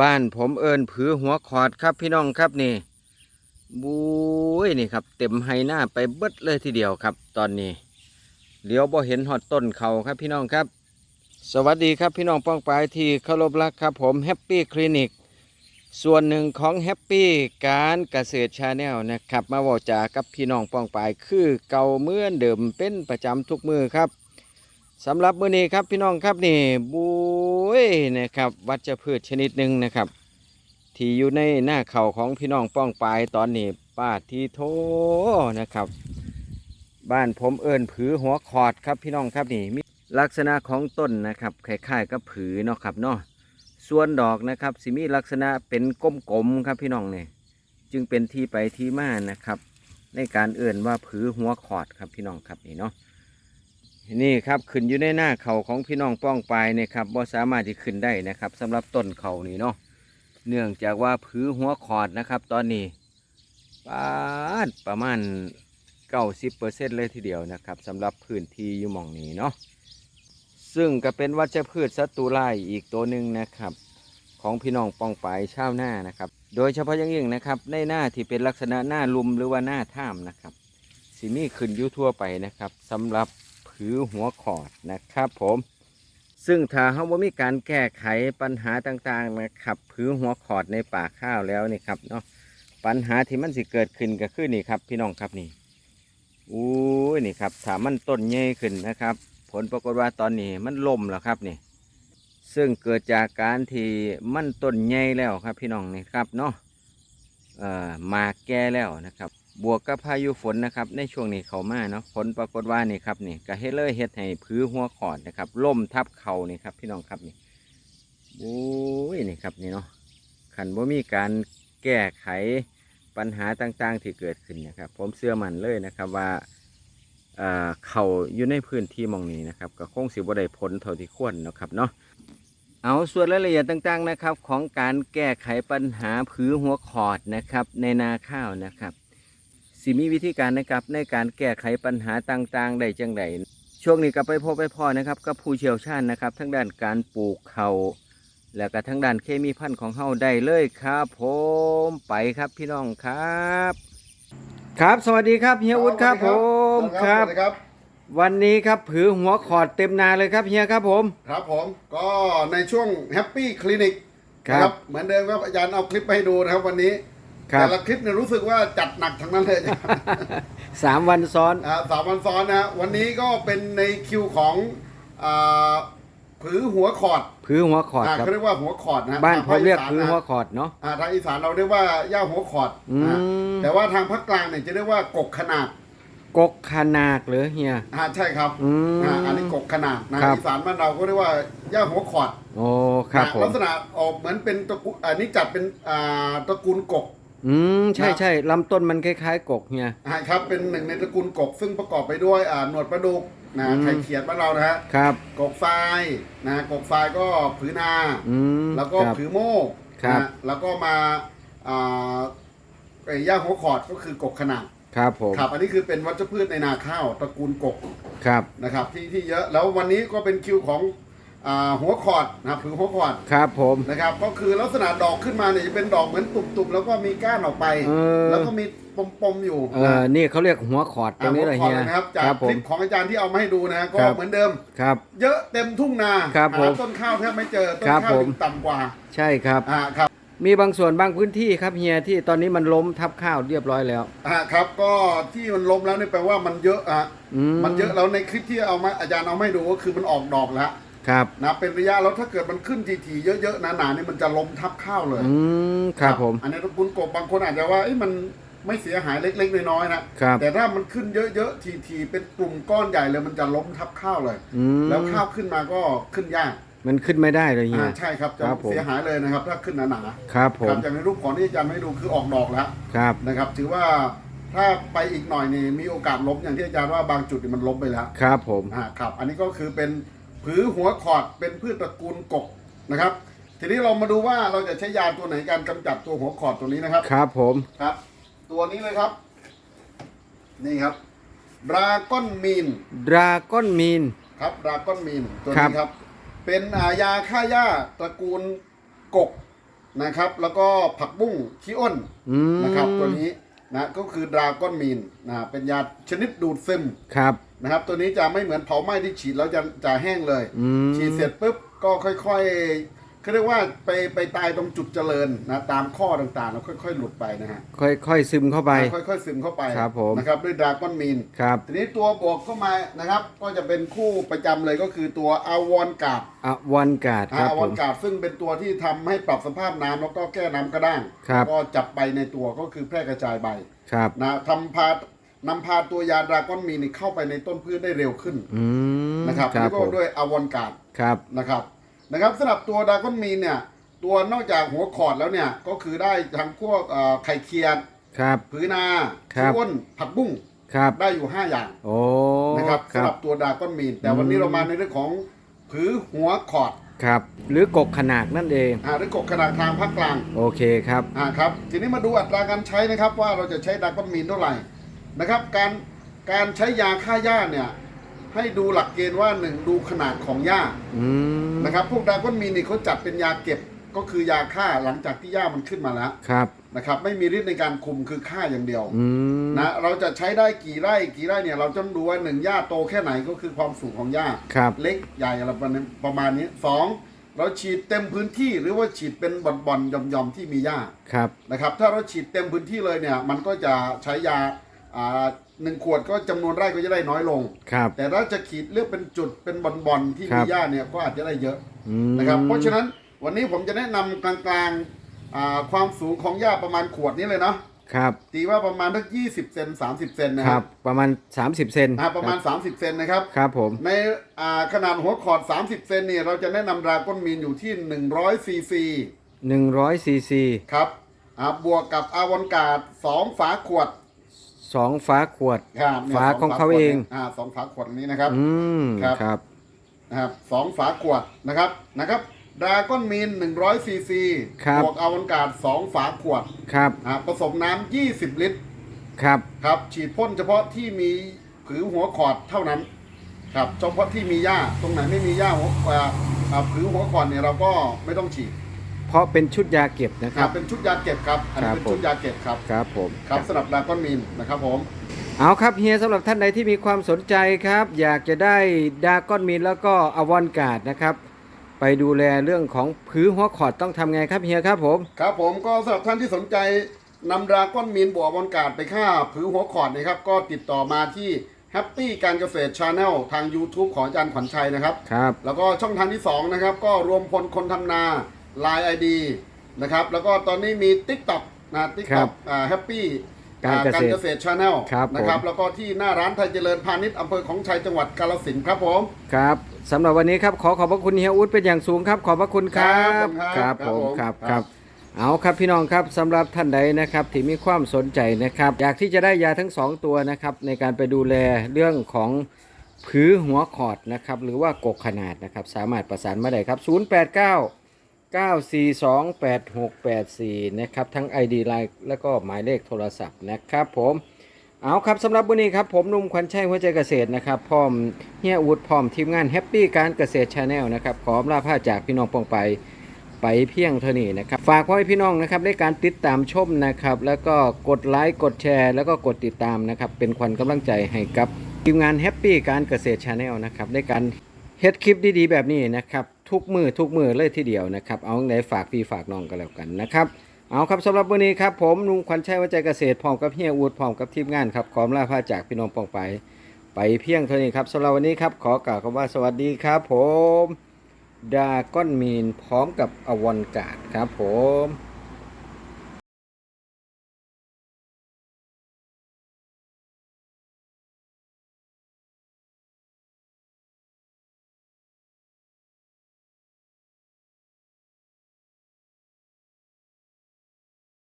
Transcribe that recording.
บ้านผมเอิญผือหัวขอดครับพี่น้องครับนี่บุ้ยนี่ครับ เต็มไฮหน้าไปเบิดเลยทีเดียวครับ ตอนนี้เลี้ยวบ่เห็นหอดต้นเขาครับพี่น้องครับ สวัสดีครับพี่น้องป้องปลายที่เคารพรักครับผมแฮปปี้คลินิกส่วนหนึ่งของแฮปปี้การเกษตรชาแนลนะครับ มาบอกจากับพี่น้องป้องปลายคือเก่าเมื่อนเดิมเป็นประจำทุกมือครับ สำหรับมื้อนี้ครับพี่น้องครับนี่บุ้ยนะครับวัชพืชชนิดหนึ่งนะครับ ที่อยู่ในหน้าเข่าของพี่น้องป้องปายตอนนี้ป้าทีโทนะครับ บ้านผมเอิญผือหัวขอดครับพี่น้องครับนี่มีลักษณะของต้นนะครับคล้ายๆกับผือเนาะครับเนาะส่วนดอกนะครับสิมีลักษณะเป็นกลมๆครับพี่น้องเนี่ยจึงเป็นที่ไปที่มานะครับ ในการเอื่นว่าผือหัวขอดครับพี่น้องครับนี่เนาะ นี่ครับขึ้นอยู่ในหน้าเขาของพี่น้องป้องปลายเนี่ยครับบ่สามารถที่ขึ้นได้นะครับสำหรับต้นเขานี่เนาะเนื่องจากว่าผือหัวขอดนะครับ ตอนนี้ปาดประมาณเก้าสิบเปอร์เซ็นเลยทีเดียวนะครับสำหรับพื้นที่อยู่หมองนี้เนาะซึ่งก็เป็นวัชพืชศัตรูไล่อีกตัวหนึ่งนะครับ ของพี่น้องป้องปลายชาวหน้านะครับ โดยเฉพาะอย่างยิ่งนะครับ ในหน้าที่เป็นลักษณะหน้าลุมหรือว่าหน้าท่ามนะครับสิมีขึ้นอยู่ทั่วไปนะครับสำหรับ ผือหัวขอดนะครับผมซึ่งถ้าเขาว่ามีการแก้ไขปัญหาต่างๆนะครับผือหัวขอดในป่าข้าวแล้วนี่ครับเนาะปัญหาที่มันสิเกิดขึ้นก็คือนี่ครับ พี่น้องครับนี่อู้นี่ครับถ้ามันต้นใหญ่ขึ้นนะครับ ผลปรากฏว่าตอนนี้มันล่มแล้วครับนี่ ซึ่งเกิดจากการที่มันต้นใหญ่แล้วครับ พี่น้องนี่ครับเนาะเอ่อมาแก่แล้วนะครับ บวกกับพายุฝนนะครับในช่วงนี้เขามาเนาะฝนปรากฏว่านี่ครับนี่ก็เฮ็ดเลยเฮ็ดให้พื้หัวขอดนะครับล่มทับเขานี่ครับพี่น้องครับนี่โอ้ยนี่ครับนี่เนาะขันว่ามีการแก้ไขปัญหาต่างๆที่เกิดขึ้นนะครับ ผมเชื่อมันเลยนะครับว่าเอ่อเขาอยู่ในพื้นที่มองนี้นะครับก็คงสิบ่ได้ผลเท่าที่ควรนะครับเนาะเอาส่วนรายละเอียดต่างๆนะครับ ของการแก้ไขปัญหาผือหัวขอดนะครับในนาข้าวนะครับ สิมีวิธีการนะครับในการแก้ไขปัญหาต่างๆได้จังไดช่วงนี้ก็ไปพบไปพ่อนะครับกับผู้เชี่ยวชาญนะครับ ทั้งด้านการปลูกเขาแล้วก็ทั้งด้านเคมีพันธุ์ของเฮาได้เลยครับผมไปครับพี่น้องครับ ครับสวัสดีครับเฮียวุฒิครับผมครับสวัสดีครับ วันนี้ครับผือหัวขอดเต็มนาเลยครับเฮียครับผม ครับผมก็ในช่วงแฮปปี้คลินิกครับเหมือนเดิมครับอาจารย์เอาคลิปไปให้ดูนะครับวันนี้ ครับ แต่ละคลิปเนี่ยรู้สึกว่าจัดหนักทั้งนั้นเลยนะครับสามวันซ้อน อ่าสามวันซ้อนนะฮะวันนี้ก็เป็นในคิวของอ่าผือหัวขอดผือหัวขอดอ่าครับ เขาเรียกว่าหัวขอดนะฮะบ้านผมเรียกทงภผือสหัวนะขอดเนาะ อ่าทางอีสานเราเรียกว่าย่าหัวขอดอืนะม แต่ว่าทางภาคกลางเนี่ยจะเรียกว่ากกขนาดกกขนาดเหรือเฮีย อ่าใช่ครับอืมอ่าอันนี้กกขนาดนะครับ อีสานบ้านเราก็เรียกว่าย่าหัวขอดโอ้ครับนะผม ลักษณะออกเหมือนเป็นตระกูลอันนี้จัดเป็นอ่าตระกูลกก อืมใช่นะใช่ลำต้นมันคล้ายๆกกเฮีย อ่าครับเป็นหนึ่งในตระกูลกกซึ่งประกอบไปด้วยอ่าหนวดปลาดุกนะอืม ไข่เขียดบ้านเรานะฮะครับกกทรายนะกกทรายก็ผือนา อืมแล้วก็ครับ ผือโม่ครับ นะแล้วก็มาอ่าไอ้ย่าหัวขอดก็คือกกขนาดครับผมครับ อันนี้คือเป็นวัชพืชในนาข้าวตระกูลกกครับ นะครับที่ที่เยอะแล้ววันนี้ก็เป็นคิวของ อ่าหัวขอดนะครับผือหัวขอดครับผม นะครับ ก็คือลักษณะดอกขึ้นมาเนี่ยจะเป็นดอกเหมือนตุ่มๆแล้วก็มีก้านออกไป เออ แล้วก็มีปมๆอยู่เออ นี่เขาเรียกหัวขอดตรงนี้เลยอะเฮียหัวข้อนะครับจากครับผคลิม ปของอาจารย์ที่เอามาให้ดูนะก็ครับ เหมือนเดิม ครับ เยอะเต็มทุ่งนาครับผมหาต้นข้าวแทบไม่เจอต้นครับข้าวผม อยู่ต่ำกว่าใช่ครับ อ่าครับมีบางส่วนบางพื้นที่ครับเฮียที่ตอนนี้มันล้มทับข้าวเรียบร้อยแล้ว อ่าครับก็ที่มันล้มแล้วนี่แปลว่ามันเยอะอะอืม มันเยอะแล้วในคลิปที่เอามาอาจารย์เอามาให้ดูก็คือมันออกดอกแล้ว ครับ นะเป็นระยะแล้วถ้าเกิดมันขึ้นทีๆเยอะๆหนาๆนี่มันจะล้มทับข้าวเลยอืม ครับผม อันนี้ตระกูลกบบางคนอาจจะว่าเอ้ยมันไม่เสียหายเล็กๆน้อยๆนะครับ แต่ถ้ามันขึ้นเยอะๆทีๆเป็นกลุ่มก้อนใหญ่เลยมันจะล้มทับข้าวเลย อืมแล้วข้าวขึ้นมาก็ขึ้นยากมันขึ้นไม่ได้เลยเฮีอ่าย ใช่ครับจะครับผม เสียหายเลยนะครับ ถ้าขึ้นหนาๆ ครับผครัม บอย่างในรูปของที่อาจารย์ให้ดูคือออกดอกแล้วครับ นะครับ ถือว่าถ้าไปอีกหน่อยนี่มีโอกาสล้มอย่างที่อาจารย์ว่าบางจุดนี่มันล้มไปแล้วครับผม อ่าครับ อันนี้ก็คือเป็น ผือหัวขอดเป็นพืชตระกูลกกนะครับ ทีนี้เรามาดูว่าเราจะใช้ยาตัวไหนการกำจัดตัวหัวขอดตัวนี้นะครับ ครับผม ครับ ตัวนี้เลยครับ นี่ครับดราก้อนมีนดราก้อนมีน ครับดราก้อนมีนตัวครันี้บครับ เป็นอายาฆ่าหญ้าตระกูลกกนะครับ แล้วก็ผักบุ้งขี้อ้นอืมนะครับ ตัวนี้นะก็คือดราก้อนมีนนะเป็นยาชนิดดูดซึมครับ นะครับ ตัวนี้จะไม่เหมือนเผาไหม้ที่ฉีดแล้วจะจะแห้งเลย อืม ฉีดเสร็จปุ๊บก็ค่อยๆเขาเรียกว่าไปไปตายตรงจุดเจริญนะตามข้อต่างๆ แล้วค่อย ๆ หลุดไปนะฮะค่อยๆซึมเข้าไป ค่อยๆซึมเข้าไปครับผม นะครับด้วยดราก้อนมีน ครับ ทีนี้ตัวบวกเข้ามานะครับ ก็จะเป็นคู่ประจำเลยก็คือตัวอาวอนกาดอวันกาดครับอาผวอนม กาดซึ่งเป็นตัวที่ทำให้ปรับสภาพน้ำแล้วก็แก้น้ำกระด้างครับ ก็จับใบในตัวก็คือแพร่กระจายใบครับ นะทำพา นำพาตัวยาดราก้อนมีนเข้าไปในต้นพืชได้เร็วขึ้นอืมนะครับครัแล้บวก็ผมด้วยอาวอนกาดครับ นะครับนะครับสำหรับตัวดราก้อนมีนเนี่ยตัวนอกจากหัวขอดแล้วเนี่ยก็คือได้ทั้งพวกเอ่อไข่เคียดครับ ผือนาครับขี้อ้นผักบุ้งครับ ได้อยู่ 5 อย่างโอ้นะครับคสำหรัรับบตัวดราก้อนมีนแต่วันนี้เรามาในเรื่องของผือหัวขอดครับ หรือกกขนาดนั่นเอง อ่าหรือกบขนาดทางภาคกลางโอเคครับ อ่าครับทีนี้มาดูอัตราการใช้นะครับว่าเราจะใช้ดราก้อนมีนเท่าไหร่ นะครับ การการใช้ยาฆ่าหญ้าเนี่ย ให้ดูหลักเกณฑ์ว่าหนึ่งดูขนาดของหญ้าอืมนะครับ พวกดราก้อนมีนนี่เขาจัดเป็นยาเก็บก็คือยาฆ่าหลังจากที่หญ้ามันขึ้นมาแล้วครับ นะครับ ไม่มีฤทธิ์ในการคุมคือฆ่าอย่างเดียวอืมนะเราจะใช้ได้กี่ไร่กี่ไร่เนี่ยเราต้องดูว่าหนึ่งหญ้าโตแค่ไหนก็คือความสูงของหญ้า ครับ เล็กใหญ่อะไรประมาณนี้สองเราฉีดเต็มพื้นที่หรือว่าฉีดเป็นบ่อนๆหย่อมๆที่มีหญ้าครับ นะครับ ถ้าเราฉีดเต็มพื้นที่เลยเนี่ย มันก็จะใช้ยาอ่า หนึ่งขวดก็จำนวนไร่ก็จะได้น้อยลง ครับแต่ถ้าจะขีดเลือกเป็นจุดเป็นบ่อนๆที่ครัมีบหญ้าเนี่ยก็อาจจะได้เยอะอืมนะครับ เพราะฉะนั้นวันนี้ผมจะแนะนำกลางๆอ่าความสูงของหญ้าประมาณขวดนี้เลยเนาะครับตีว่าประมาณทักยี่สิบเซนสามสิบเซนนะคครัรับบประมาณ30เซนอ่าประมาณ30เซนนะครับ ครับผม ในอ่าขนาดหัวขอด30เซนเนี่ยเราจะแนะนำดราก้อนมีนอยู่ที่100ซีซี100ซีซีครับอ่าบวกกับอาวอนการ์ด2ฝาขวด สองฟ้าขวดครับเนี่ยฝาสของเขาขวดเองนี่อ่าสองฝาขวดอันนี้นะครับ อืมครับ ครับนะครับสองฝาขวดนะครับนะครับดราก้อนมีน100ซีซีครับบวกอาวอนการ์ด2ฝาขวดครับอ่าผสมน้ำ20 ลิตรครับครับฉีดพ่นเฉพาะที่มีผือหัวขอดเท่านั้นครับเฉพาะที่มีหญ้าตรงไหนไม่มีหญ้าหัวอ่าอ่าผือหัวขอดเนี่ยเราก็ไม่ต้องฉีด เพราะเป็นชุดยาเก็บนะคครัรับ บเป็นชุดยาเก็บครับอันนี้ครับเป็นผม ชุดยาเก็บครับครับผมครับสำหรับดราก้อนมีนนะครับผม เอาครับเฮียสำหรับท่านใดที่มีความสนใจครับ อยากจะได้ดาก้อนมินแล้วก็อวอนการ์ดนะครับ ไปดูแลเรื่องของผือหัวขอดต้องทำไงครับเฮียครับผม ครับผมก็สำหรับท่านที่สนใจนำดราก้อนมีนบวกบอลการ์ดไปฆ่าผือหัวขอดนะครับ ก็ติดต่อมาที่แฮปปี้การเกษตรชาแนลทาง YouTube ของอาจารย์ขวัญชัยนะครับ ครับ แล้วก็ช่องทางที่ 2 นะครับ ก็รวมพลคนทำนา Line ID นะครับ แล้วก็ตอนนี้มี TikTok นะครั TikTok บอ่าแฮปปี้การเกษตรการเกษตรชาแนลครับนะครับผมแล้วก็ที่หน้าร้านไทยเจริญพาณิชย์อำเภอของชัยจังหวัดกาฬสินธุ์ครับผมครับสำหรับวันนี้ครับขอขอบพระคุณเฮียอุ๊ดเป็นอย่างสูงครับ ขอบพระคุณครับครับผมครับคครัรับบเอาครับพี่น้องครับสำหรับท่านใดนะครับที่มีความสนใจนะครับ อยากที่จะได้ยาทั้งสองตัวนะครับในการไปดูแลเรื่องของผือหัวขอดนะครับหรือว่ากกขนาดนะครับสามารถประสานมาได้ครับ 089 9428684 นะครับ ทั้ง ID Line แล้วก็หมายเลขโทรศัพท์นะครับผม เอาครับสำหรับวันนี้ครับผมนุ่มขวัญชัยหัวใจเกษตรนะครับพร้อมเฮียอูดพร้อมทีมงานแฮปปี้การเกษตรชาแนลนะครับขอลาผ้าจากพี่น้องปองไปไปเพียงเท่านี้นะครับ ฝากพ่อให้พี่น้องนะครับในการติดตามชมนะครับ แล้วก็กดไลค์กดแชร์ แล้วก็กดติดตามนะครับ เป็นขวัญกำลังใจให้กับทีมงานแฮปปี้การเกษตรชาแนลนะครับในการเฮ็ดคลิปดีๆ แบบนี้นะครับ ทุกมือทุกมือเลยทีเดียวนะครับ เอาไหนฝากพี่ฝากน้องกันแล้วกันนะครับ เอาครับสำหรับวันนี้ครับผมลุงขวัญชัยวัจจัยเกษตรพร้อมกับเฮียอูดพร้อมกับทีมงานครับขอลาพาจากพี่น้องปองไป ไปเพียงเท่านี้ครับสำหรับวันนี้ครับ ขอกล่าวคำว่าสวัสดีครับ ผมดาก้อนมีนพร้อมกับอวอนกาดครับผม